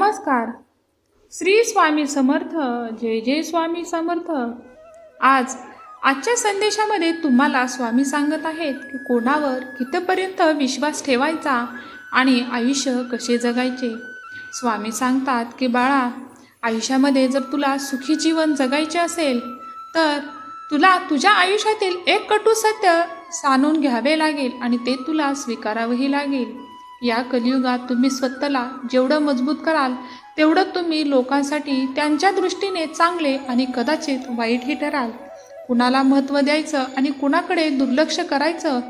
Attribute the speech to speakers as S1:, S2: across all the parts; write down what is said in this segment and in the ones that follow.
S1: नमस्कार. श्री स्वामी समर्थ जय जय स्वामी समर्थ. आज आजच्या संदेशामध्ये तुम्हाला स्वामी सांगत आहेत की कोणावर कितपर्यंत विश्वास ठेवायचा आणि आयुष्य कसे जगायचे. स्वामी सांगतात की बाळा आयुष्यामध्ये जर तुला सुखी जीवन जगायचे असेल तर तुला तुझ्या आयुष्यातील एक कटू सत्य सानून घ्यावे लागेल आणि ते तुला स्वीकारावंही लागेल. या कलियुगात तुम्ही स्वतःला जेवढं मजबूत कराल तेवढं तुम्ही लोकांसाठी त्यांच्या दृष्टीने चांगले आणि कदाचित वाईटही ठराल. कुणाला महत्त्व द्यायचं आणि कुणाकडे दुर्लक्ष करायचं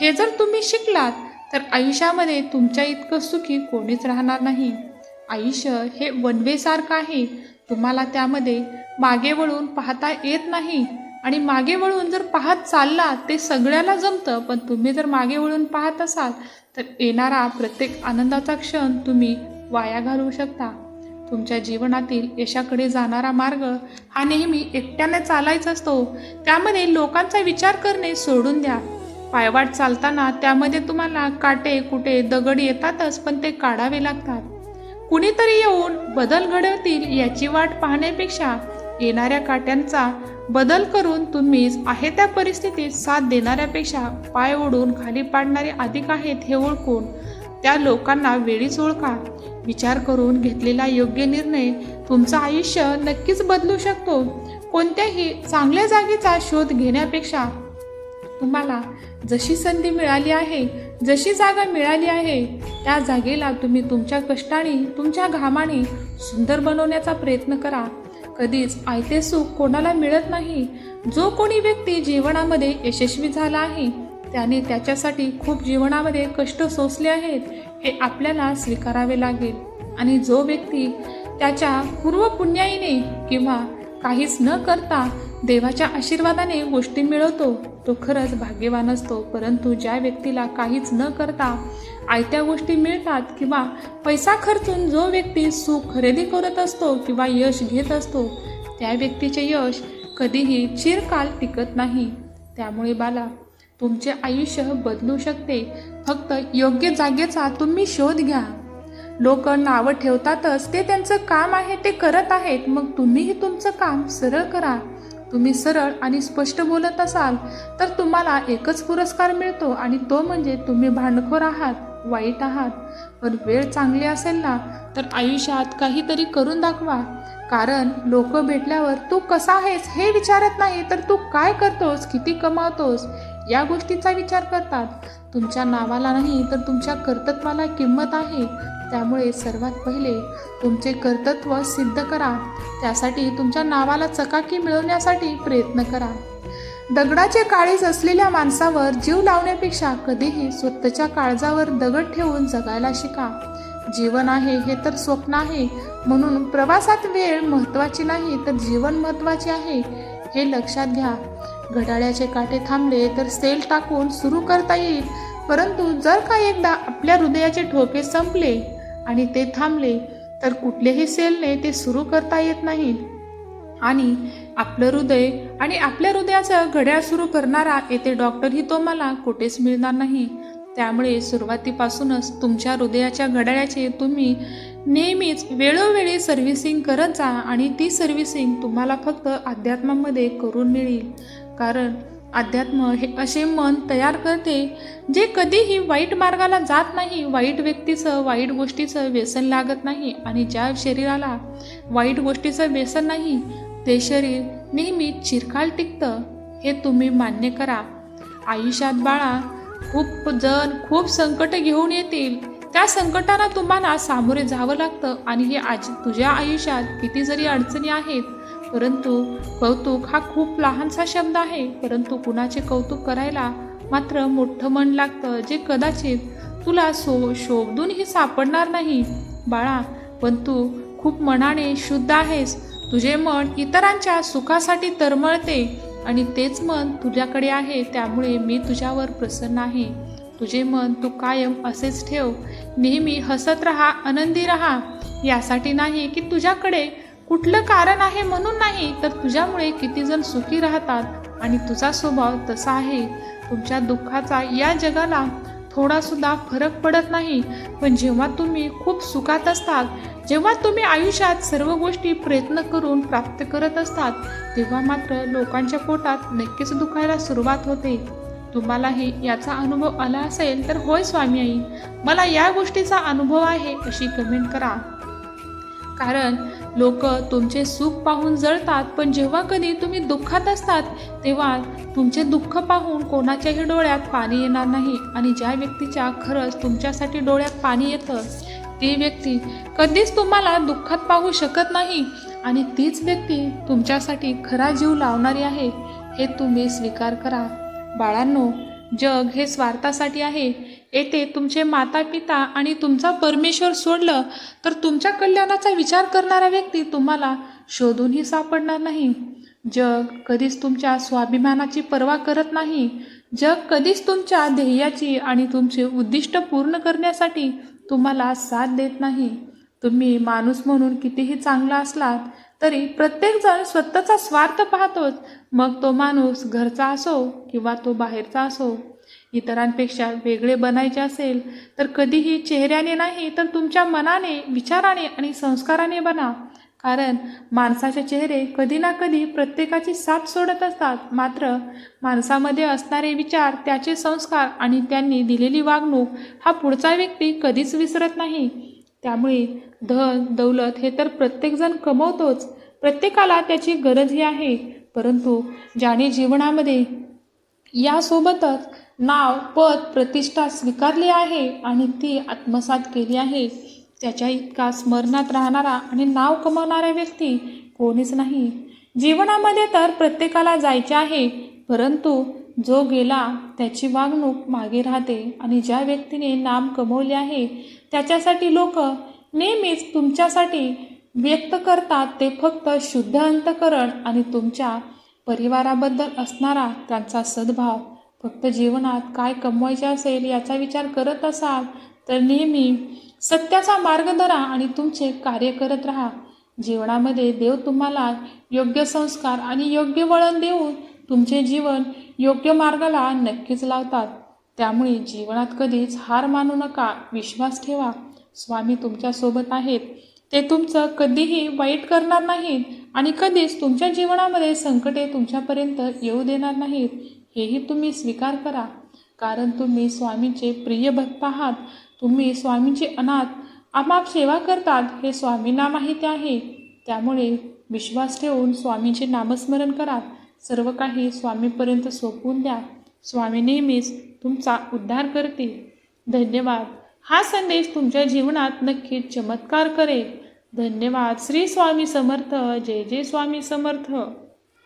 S1: हे जर तुम्ही शिकलात तर आयुष्यामध्ये तुमच्या इतकं सुखी कोणीच राहणार नाही. आयुष्य हे वनवेसारखं आहे. तुम्हाला त्यामध्ये मागे वळून पाहता येत नाही. आणि मागे वळून जर पाहत चालला ते सगळ्याला जमतं पण तुम्ही जर मागे वळून पाहत असाल तर येणारा प्रत्येक आनंदाचा क्षण तुम्ही वाया घालवू शकता. तुमच्या जीवनातील यशाकडे जाणारा मार्ग हा नेहमी एकट्याने चालायचा असतो. त्यामध्ये लोकांचा विचार करणे सोडून द्या. पायवाट चालताना त्यामध्ये तुम्हाला काटे कुटे दगड येतातच पण ते काढावे लागतात. कुणीतरी येऊन बदल घडवतील याची वाट पाहण्यापेक्षा येणाऱ्या काट्यांचा बदल करून तुम्हीच आहे त्या परिस्थितीत साथ देणाऱ्यापेक्षा पाय ओढून खाली पाडणारे अधिक आहेत हे ओळखून त्या लोकांना वेळीच ओळखा. विचार करून घेतलेला योग्य निर्णय तुमचं आयुष्य नक्कीच बदलू शकतो. कोणत्याही चांगल्या जागेचा शोध घेण्यापेक्षा तुम्हाला जशी संधी मिळाली आहे जशी जागा मिळाली आहे त्या जागेला तुम्ही तुमच्या कष्टाने तुमच्या घामाने सुंदर बनवण्याचा प्रयत्न करा. कधीच आयते सुख कोणाला मिळत नाही. जो कोणी व्यक्ती जीवनामध्ये यशस्वी झाला आहे त्याने त्याच्यासाठी खूप जीवनामध्ये कष्ट सोसले आहेत हे आपल्याला स्वीकारावे लागेल. आणि जो व्यक्ती त्याच्या पूर्व पुण्याईने किंवा काहीच न करता देवाच्या आशीर्वादाने गोष्टी मिळवतो तो खरंच भाग्यवान असतो. परंतु ज्या व्यक्तीला काहीच न करता आयत्या गोष्टी मिळतात किंवा पैसा खर्चून जो व्यक्ती सुख खरेदी करत असतो किंवा यश घेत असतो त्या व्यक्तीचे यश कधीही चिरकाल टिकत नाही. त्यामुळे बाला तुमचे आयुष्य बदलू शकते. फक्त योग्य जागेचा तुम्ही शोध घ्या. लोक नावं ठेवतातच ते त्यांचं काम आहे ते करत आहेत. मग तुम्हीही तुमचं काम सरळ करा. तुम्ही सरळ आणि स्पष्ट बोलत असाल तर तुम्हाला एकच पुरस्कार मिळतो आणि तो म्हणजे तुम्ही भांडखोर आहात. वाईट आहात. पण वेळ चांगली असेल ना तर आयुष्यात काहीतरी करून दाखवा. कारण लोक भेटल्यावर तू कसा आहेस हे विचारत नाही तर तू काय करतोस किती कमावतोस या गोष्टीचा विचार करतात. तुमच्या नावाला नाही तर तुमच्या कर्तत्वाला किंमत आहे. त्यामुळे सर्वात पहिले तुमचे कर्तृत्व सिद्ध करा. त्यासाठी तुमच्या नावाला चकाकी मिळवण्यासाठी प्रयत्न करा. दगडाचे काळीज असलेल्या माणसावर जीव लावण्यापेक्षा कधीही स्वतःच्या काळजावर दगड ठेवून जगायला शिका. जीवन आहे हे तर स्वप्न आहे. म्हणून प्रवासात वेळ महत्त्वाची नाही तर जीवन महत्त्वाचे आहे हे लक्षात घ्या. घड्याळ्याचे काटे थांबले तर सेल टाकून सुरू करता येईल. परंतु जर का एकदा आपल्या हृदयाचे ठोके संपले आणि ते थांबले तर कुठलेही सेलने ते सुरू करता येत नाही. आणि आपलं हृदय आणि आपल्या हृदयाचं घड्याळ सुरू करणारा येथे डॉक्टरही तो मला कुठेच मिळणार नाही. त्यामुळे सुरुवातीपासूनच तुमच्या हृदयाच्या घड्याळ्याचे तुम्ही नेहमीच वेळोवेळी सर्व्हिसिंग करत जा आणि ती सर्व्हिसिंग तुम्हाला फक्त अध्यात्मामध्ये करून मिळेल. कारण अध्यात्म हे असे मन तयार करते जे कधीही वाईट मार्गाला जात नाही वाईट व्यक्तीचं वाईट गोष्टीचं व्यसन लागत नाही आणि ज्या शरीराला वाईट गोष्टीचं व्यसन नाही ते शरीर नेहमी चिरकाल टिकतं हे तुम्ही मान्य करा. आयुष्यात बाळा खूप जण खूप संकट घेऊन येतील. त्या संकटाला तुम्हाला सामोरे जावं लागतं आणि हे आज तुझ्या आयुष्यात किती जरी अडचणी आहेत परंतु कौतुक हा खूप लहानसा शब्द आहे. परंतु कुणाचे कौतुक करायला मात्र मोठं मन लागतं जे कदाचित तुला सो शोधूनही सापडणार नाही. बाळा पण तू खूप मनाने शुद्ध आहेस. तुझे मन इतरांच्या सुखासाठी तरमळते आणि तेच मन तुझ्याकडे आहे त्यामुळे मी तुझ्यावर प्रसन्न आहे. तुझे मन तू कायम असेच ठेव. नेहमी हसत राहा आनंदी राहा. यासाठी नाही की तुझ्याकडे कुठलं कारण आहे म्हणून नाही तर तुझ्यामुळे कितीजण सुखी राहतात आणि तुझा स्वभाव तसा आहे. तुमच्या दुःखाचा या जगाला थोडासुद्धा फरक पडत नाही. पण जेव्हा तुम्ही खूप सुखात असतात जेव्हा तुम्ही आयुष्यात सर्व गोष्टी प्रयत्न करून प्राप्त करत असतात तेव्हा मात्र लोकांच्या पोटात नक्कीच दुखायला सुरुवात होते. तुम्हालाही याचा अनुभव आला असेल तर होय स्वामी आई. मला या गोष्टीचा अनुभव आहे अशी कमेंट करा. कारण लोक तुमचे सुख पाहून जळतात पण जेव्हा कधी तुम्ही दुःखात असतात तेव्हा तुमचे दुःख पाहून कोणाच्याही डोळ्यात पाणी येणार नाही आणि ज्या व्यक्तीच्या खरंच तुमच्यासाठी डोळ्यात पाणी येतं ती व्यक्ती कधीच तुम्हाला दुःखात पाहू शकत नाही आणि तीच व्यक्ती तुमच्यासाठी खरा जीव लावणारी आहे हे तुम्ही स्वीकार करा. बाळांनो जग हे स्वार्थासाठी आहे. येथे तुमचे माता पिता आणि तुमचा परमेश्वर सोडलं तर तुमच्या कल्याणाचा विचार करणारा व्यक्ती तुम्हाला शोधूनही सापडणार नाही. जग कधीच तुमच्या स्वाभिमानाची पर्वा करत नाही. जग कधीच तुमच्या ध्येयाची आणि तुमचे उद्दिष्ट पूर्ण करण्यासाठी तुम्हाला साथ देत नाही. तुम्ही माणूस म्हणून कितीही चांगला असलात तरी प्रत्येकजण स्वतःचा स्वार्थ पाहतोच. मग तो माणूस घरचा असो किंवा तो बाहेरचा असो इतरांपेक्षा वेगळे बनायचे असेल तर कधीही चेहऱ्याने नाही तर तुमच्या मनाने विचाराने आणि संस्काराने बना. कारण माणसाचे चेहरे कधी ना कधी प्रत्येकाची साथ सोडत असतात. मात्र माणसामध्ये असणारे विचार त्याचे संस्कार आणि त्यांनी दिलेली वागणूक हा पुढचा व्यक्ती कधीच विसरत नाही. त्यामुळे धन दौलत हे तर प्रत्येकजण कमवतोच. प्रत्येकाला त्याची गरजही आहे. परंतु ज्याने जीवनामध्ये यासोबतच नाव पद प्रतिष्ठा स्वीकारली आहे आणि ती आत्मसात केली आहे त्याच्या इतका स्मरणात राहणारा आणि नाव कमावणारा व्यक्ती कोणीच नाही. जीवनामध्ये तर प्रत्येकाला जायचे आहे परंतु जो गेला त्याची वागणूक मागे राहते आणि ज्या व्यक्तीने नाम कमवले आहे त्याच्यासाठी लोक नेहमीच तुमच्यासाठी व्यक्त करतात ते फक्त शुद्ध अंतकरण आणि तुमच्या परिवाराबद्दल असणारा त्यांचा सद्भाव. फक्त जीवनात काय कमवायचे असेल याचा विचार करत असाल तर नेहमी सत्याचा मार्ग धरा आणि तुमचे कार्य करत राहा. जीवनामध्ये देव तुम्हाला योग्य संस्कार आणि योग्य वळण देऊन तुमचे जीवन योग्य मार्गाला नक्कीच लावतात. त्यामुळे जीवनात कधीच हार मानू नका विश्वास ठेवा. स्वामी तुमच्यासोबत आहेत. ते तुमचं कधीही वाईट करणार नाहीत आणि कधीच तुमच्या जीवनामध्ये संकटे तुमच्यापर्यंत येऊ देणार नाहीत. हेही तुम्ही स्वीकार करा. कारण तुम्ही स्वामींचे प्रिय भक्त आहात. तुम्ही स्वामींचे अनाथ अमाप सेवा करतात हे स्वामींना माहिती आहे. त्यामुळे विश्वास ठेवून स्वामींचे नामस्मरण करा. सर्व काही स्वामीपर्यंत सोपवून द्या. स्वामी नेहमीच तुमचा उद्धार करतील. धन्यवाद. हा संदेश तुमच्या जीवनात नक्कीच चमत्कार करेल. धन्यवाद. श्री स्वामी समर्थ. जय जय स्वामी समर्थ.